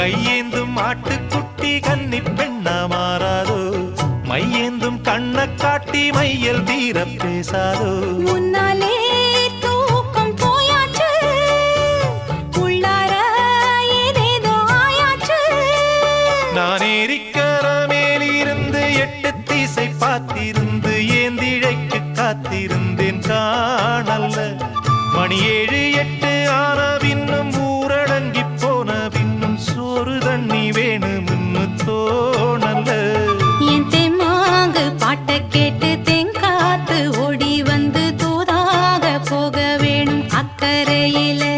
கையேந்தும் ஆட்டுக்குட்டி கன்னி பெண்ணா மாறாதோ? மையேந்தும் கண்ண காட்டி மையல் தீர பேசாதோ? முன்னாலே நான் ஏறிக்கிற மேலிருந்து எட்டு தீசை பார்த்திருந்து ஏந்திழைக்கு காத்திருந்தேன்? காணல்ல. மணி ஏழு எட்டு ஆனா வேணும்னு தோணல கேட்டு தெங்காத்து ஓடி வந்து தூதாக போக வேணும் அக்கறையிலே.